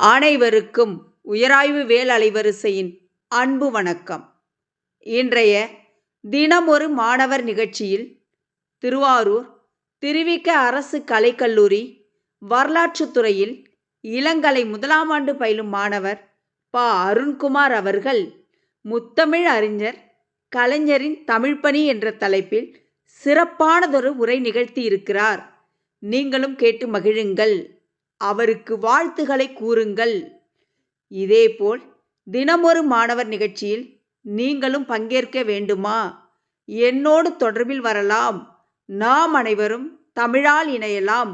அனைவருக்கும் உயராய்வு வேல் அலைவரிசையின் அன்பு வணக்கம். இன்றைய தினமொரு மாணவர் நிகழ்ச்சியில் திருவாரூர் திருவிக்க அரசு கலைக்கல்லூரி வரலாற்றுத் துறையில் இளங்கலை முதலாம் ஆண்டு பயிலும் மாணவர் ப. அருண்குமார் அவர்கள் முத்தமிழ் அறிஞர் கலைஞரின் தமிழ்ப்பணி என்ற தலைப்பில் சிறப்பானதொரு உரை நிகழ்த்தியிருக்கிறார். நீங்களும் கேட்டு மகிழுங்கள். அவருக்கு வாழ்த்துக்களை கூறுங்கள். இதேபோல் தினமொரு மாணவர் நிகழ்ச்சியில் நீங்களும் பங்கேற்க வேண்டுமா? என்னோடு தொடர்பில் வரலாம். நாம் அனைவரும் தமிழால் இணையலாம்.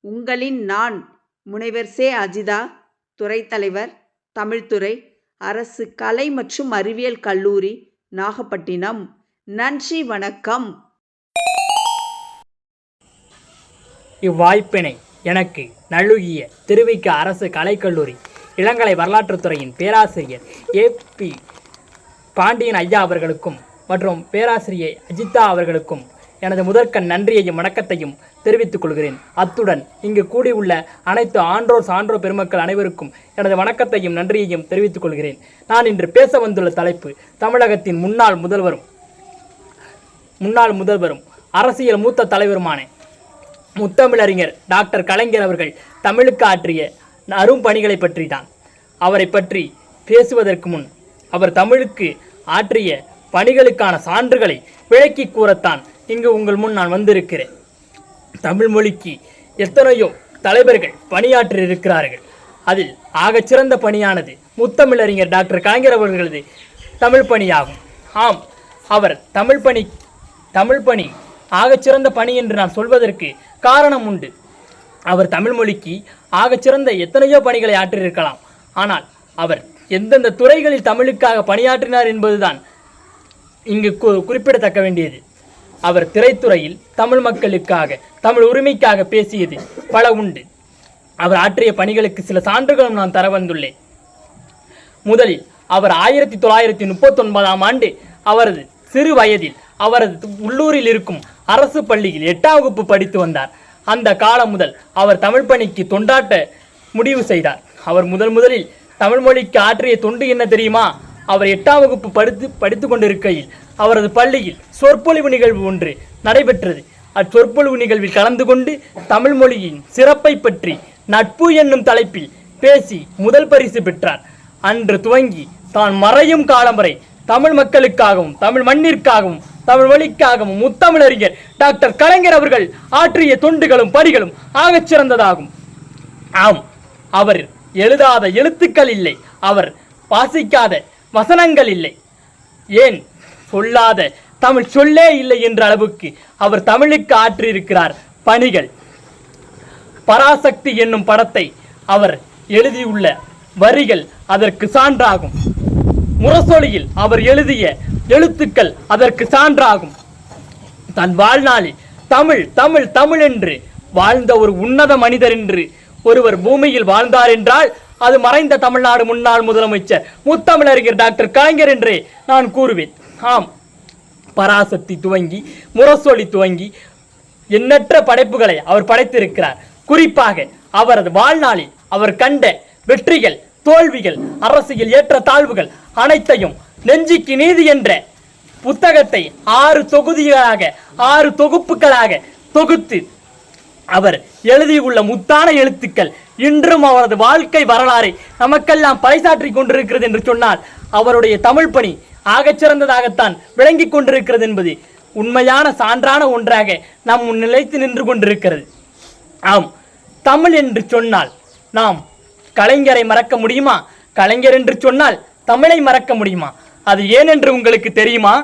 உங்களின் நான் முனைவர் சே. அஜிதா துறைத்தலைவர் தமிழ்துறை அரசு கலை மற்றும் அறிவியல் கல்லூரி நாகப்பட்டினம். நன்றி வணக்கம். இவ்வாய்ப்பினை எனக்கு நழுகிய திருவிக்க அரசு கலைக்கல்லூரி இளங்கலை வரலாற்றுத்துறையின் பேராசிரியர் ஏ பி பாண்டியன் ஐயா அவர்களுக்கும் மற்றும் பேராசிரியை அஜிதா அவர்களுக்கும் எனது முதற்கண் நன்றியையும் வணக்கத்தையும் தெரிவித்துக் கொள்கிறேன். அத்துடன் இங்கு கூடியுள்ள அனைத்து ஆன்றோர் சான்றோர் பெருமக்கள் அனைவருக்கும் எனது வணக்கத்தையும் நன்றியையும் தெரிவித்துக் கொள்கிறேன். நான் இன்று பேச வந்துள்ள தலைப்பு தமிழகத்தின் முன்னாள் முதல்வரும் முன்னாள் முதல்வரும் அரசியல் மூத்த தலைவருமான முத்தமிழறிஞர் டாக்டர் கலைஞர் அவர்கள் தமிழுக்கு ஆற்றிய அரும் பணிகளை பற்றி தான் அவரை பற்றி பேசுவதற்கு முன் அவர் தமிழுக்கு ஆற்றிய பணிகளுக்கான சான்றுகளை விளக்கி கூறத்தான் இங்கு உங்கள் முன் நான் வந்திருக்கிறேன். தமிழ் மொழிக்கு எத்தனையோ தலைவர்கள் பணியாற்றி இருக்கிறார்கள் அதில் ஆகச்சிறந்த பணியானது முத்தமிழறிஞர் டாக்டர் கலைஞர் அவர்களது தமிழ் பணியாகும். ஆம் அவர் தமிழ் பணி தமிழ் பணி ஆகச்சிறந்த பணி என்று நான் சொல்வதற்கு காரணம் உண்டு. அவர் தமிழ் மொழிக்கு ஆகச்சிறந்த எத்தனையோ பணிகளை ஆற்றியிருக்கலாம். ஆனால் அவர் எந்தெந்த துறைகளில் தமிழுக்காக பணியாற்றினார் என்பதுதான் இங்கு கு- குறிப்பிடத்தக்க வேண்டியது. அவர் திரைத்துறையில் தமிழ் மக்களுக்காக தமிழ் உரிமைக்காக பேசியது பல உண்டு. அவர் ஆற்றிய பணிகளுக்கு சில சான்றுகளும் நான் தர வந்துள்ளேன். முதலில் அவர் ஆயிரத்தி தொள்ளாயிரத்தி முப்பத்தொன்பதாம் ஆண்டு அவரது சிறு வயதில் அவரது உள்ளூரில் இருக்கும் அரசு பள்ளியில் எட்டாம் வகுப்பு படித்து வந்தார். அந்த காலம் முதல் அவர் தமிழ் பணிக்கு தொண்டாட்ட முடிவு செய்தார். அவர் முதல் முதலில் தமிழ் மொழிக்கு ஆற்றிய தொண்டு என்ன தெரியுமா? அவர் எட்டாம் வகுப்பு படித்து படித்து கொண்டிருக்கையில் அவரது பள்ளியில் சொற்பொழிவு நிகழ்வு ஒன்று நடைபெற்றது. அச்சொற்பொழிவு நிகழ்வில் கலந்து கொண்டு தமிழ் மொழியின் சிறப்பை பற்றி நட்பு என்னும் தலைப்பில் பேசி முதல் பரிசு பெற்றார். அன்று துவங்கி தான் மறையும் காலம் வரை தமிழ் மக்களுக்காகவும் தமிழ் மண்ணிற்காகவும் தமிழ் வழிக்காகவும் முத்தமிழறிஞர் டாக்டர் கலைஞர் அவர்கள் ஆற்றிய தொண்டுகளும் பணிகளும் ஆகச் சிறந்ததாகும். ஆம் அவர் எழுதாத எழுத்துக்கள் இல்லை. அவர் வாசிக்காத வசனங்கள் இல்லை. ஏன்? சொல்லாத தமிழ் சொல்லே இல்லை என்ற அளவுக்கு அவர் தமிழுக்கு ஆற்றியிருக்கிறார் பணிகள். பராசக்தி என்னும் படத்தை அவர் எழுதியுள்ள வரிகள் அதற்கு சான்றாகும். முரசொலியில் அவர் எழுதிய எழுத்துக்கள் அதற்கு சான்றாகும். தன் வாழ்நாளில் தமிழ் தமிழ் தமிழ் என்று வாழ்ந்த ஒரு உன்னத மனிதர் என்று ஒருவர் பூமியில் வாழ்ந்தார் என்றால் அது மறைந்த தமிழ்நாடு முன்னாள் முதலமைச்சர் முத்தமிழறிஞர் டாக்டர் கலைஞர் என்றே நான் கூறுவேன். ஆம் பராசக்தி துவங்கி முரசொலி துவங்கி எண்ணற்ற படைப்புகளை அவர் படைத்திருக்கிறார். குறிப்பாக அவரது வாழ்நாளில் அவர் கண்ட வெற்றிகள் தோல்விகள் அரசியல் ஏற்ற தாழ்வுகள் அனைத்தையும் நெஞ்சிக்கு நீதி என்ற புத்தகத்தை ஆறு தொகுதிகளாக ஆறு தொகுப்புகளாக தொகுத்து அவர் எழுதியுள்ள முத்தான எழுத்துக்கள் இன்றும் அவரது வாழ்க்கை வரலாறை நமக்கெல்லாம் பறைசாற்றி கொண்டிருக்கிறது என்று சொன்னால் அவருடைய தமிழ் பணி ஆகச்சிறந்ததாகத்தான் விளங்கி விளங்கிக் கொண்டிருக்கிறது என்பது உண்மையான சான்றான ஒன்றாக நம் நிலைத்து நின்று கொண்டிருக்கிறது. ஆம் தமிழ் என்று சொன்னால் நாம் கலைஞரை மறக்க முடியுமா? கலைஞர் என்று சொன்னால் தமிழை மறக்க முடியுமா? அது ஏன் என்று உங்களுக்கு தெரியுமா?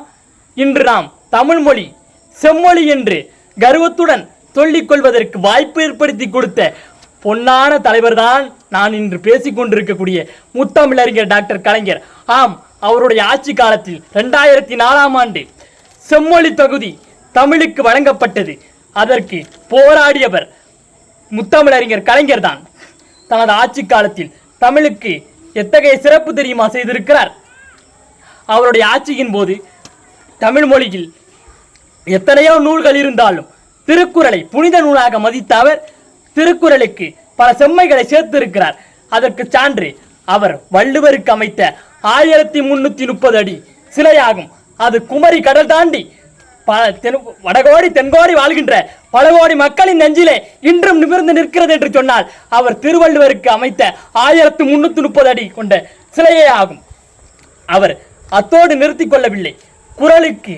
இன்று நாம் தமிழ் மொழி செம்மொழி என்று கர்வத்துடன் சொல்லிக்கொள்வதற்கு வாய்ப்பு ஏற்படுத்தி கொடுத்த பொன்னான தலைவர்தான் நான் இன்று பேசிக் கொண்டிருக்கக்கூடிய முத்தமிழறிஞர் டாக்டர் கலைஞர். ஆம் அவருடைய ஆட்சி காலத்தில் ரெண்டாயிரத்தி நாலாம் ஆண்டு செம்மொழி தொகுதி தமிழுக்கு வழங்கப்பட்டது. அதற்கு போராடியவர் முத்தமிழறிஞர் கலைஞர் தான் தனது ஆட்சி காலத்தில் தமிழுக்கு எத்தகைய சிறப்பு தெரியுமா செய்திருக்கிறார்? அவருடைய ஆட்சியின் போது தமிழ் மொழியில் எத்தனையோ நூல்கள் இருந்தாலும் திருக்குறளை புனித நூலாக மதித்த அவர் திருக்குறளுக்கு பல செம்மைகளை சேர்த்திருக்கிறார். அதற்கு சான்று அவர் வள்ளுவருக்கு அமைத்த ஆயிரத்தி முன்னூத்தி முப்பது அடி சிலையாகும். அது குமரி கடல் தாண்டி பல தென் வடகோடி தென்கோடி வாழ்கின்ற பல கோடி மக்களின் நெஞ்சிலே இன்றும் நிமிர்ந்து நிற்கிறது என்று சொன்னால் அவர் திருவள்ளுவருக்கு அமைத்த ஆயிரத்தி முன்னூத்தி முப்பது அடி கொண்ட சிலையே ஆகும். அவர் அத்தோடு நிறுத்திக் கொள்ளவில்லை. குரலுக்கு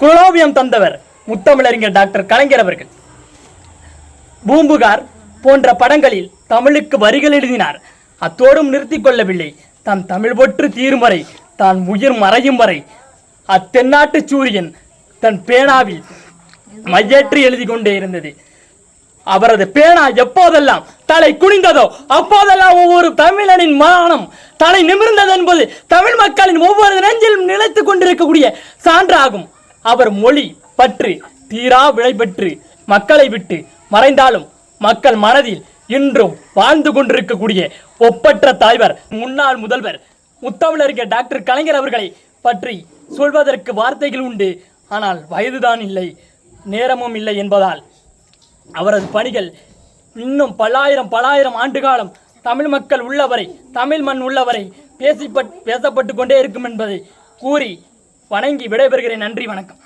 குரலோவியம் தந்தவர் முத்தமிழறிஞர் டாக்டர் கலைஞர் அவர்கள். பூம்புகார் போன்ற படங்களில் தமிழுக்கு வரிகள் எழுதினார். அத்தோடும் நிறுத்திக் கொள்ளவில்லை. தன் தமிழ் பொற்று தீரும் வரை தான் உயிர் மறையும் வரை அத்தென்னாட்டு சூரியன் தன் பேனாவில் மையேற்றி எழுதி கொண்டே இருந்தது. அவரது பேனா எப்போதெல்லாம் தலை குனிந்ததோ? அப்போதெல்லாம் ஒவ்வொரு தமிழனின் மானம் தலை நிமிர்ந்தது என்பது தமிழ் மக்களின் ஒவ்வொரு நெஞ்சிலும் நிலைத்துக் கொண்டிருக்கக்கூடிய சான்றாகும். அவர் மொழி பற்று தீரா விளை பெற்று மக்களை விட்டு மறைந்தாலும் மக்கள் மனதில் இன்றும் வாழ்ந்து கொண்டிருக்கக்கூடிய ஒப்பற்ற தலைவர் முன்னாள் முதல்வர் முத்தமிழறிஞர் டாக்டர் கலைஞர் அவர்களை பற்றி சொல்வதற்கு வார்த்தைகள் உண்டு. ஆனால் வயதுதான் இல்லை நேரமும் இல்லை என்பதால் அவரது பணிகள் இன்னும் பல்லாயிரம் பல்லாயிரம் ஆண்டு காலம் தமிழ் மக்கள் உள்ளவரை தமிழ் மண் உள்ளவரை பேசிப்பட் பேசப்பட்டு கொண்டே இருக்கும் என்பதை கூறி வணங்கி விடைபெறுகிறேன். நன்றி வணக்கம்.